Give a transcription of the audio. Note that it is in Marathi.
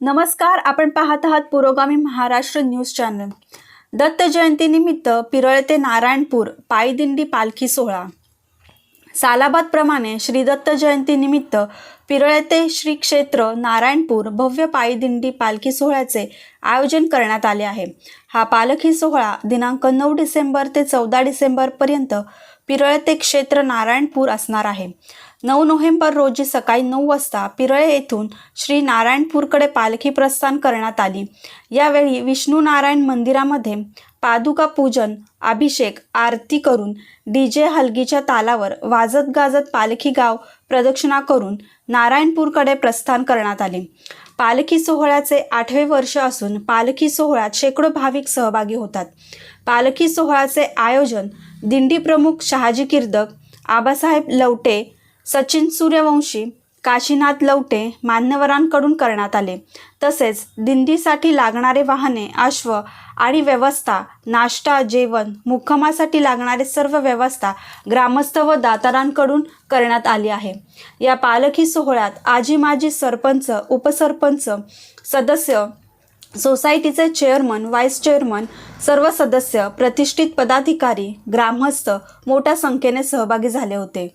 नमस्कार आपण पाहत आहात पुरोगामी महाराष्ट्र न्यूज चॅनल. दत्त जयंतीनिमित्त पिरळ ते नारायणपूर पायदिंडी पालखी सोहळा. सालाबादप्रमाणे श्री दत्त जयंतीनिमित्त पिरळ ते श्री क्षेत्र नारायणपूर भव्य पायदिंडी पालखी सोहळ्याचे आयोजन करण्यात आले आहे. हा पालखी सोहळा दिनांक नऊ डिसेंबर ते चौदा डिसेंबरपर्यंत पिरळ ते क्षेत्र नारायणपूर असणार आहे. नऊ नोव्हेंबर रोजी सकाळी नऊ वाजता पिरळे येथून श्री नारायणपूरकडे पालखी प्रस्थान करण्यात आली. यावेळी विष्णू नारायण मंदिरामध्ये पादुका पूजन अभिषेक आरती करून डी जे हलगीच्या तालावर वाजत गाजत पालखी गाव प्रदक्षिणा करून नारायणपूरकडे प्रस्थान करण्यात आले. पालखी सोहळ्याचे आठवे वर्ष असून पालखी सोहळ्यात शेकडो भाविक सहभागी होतात. पालखी सोहळ्याचे आयोजन दिंडी प्रमुख शहाजी किर्दक आबासाहेब लवटे सचिन सूर्यवंशी काशीनाथ लवटे मान्यवरांकडून करण्यात आले. तसेच दिंडीसाठी लागणारे वाहने अश्व आणि व्यवस्था नाश्ता जेवण मुक्कामासाठी लागणारे सर्व व्यवस्था ग्रामस्थ व दातारांकडून करण्यात आली आहे. या पालखी सोहळ्यात आजी माजी सरपंच उपसरपंच सदस्य सोसायटीचे चेअरमन व्हाईस चेअरमन सर्व सदस्य प्रतिष्ठित पदाधिकारी ग्रामस्थ मोठ्या संख्येने सहभागी झाले होते.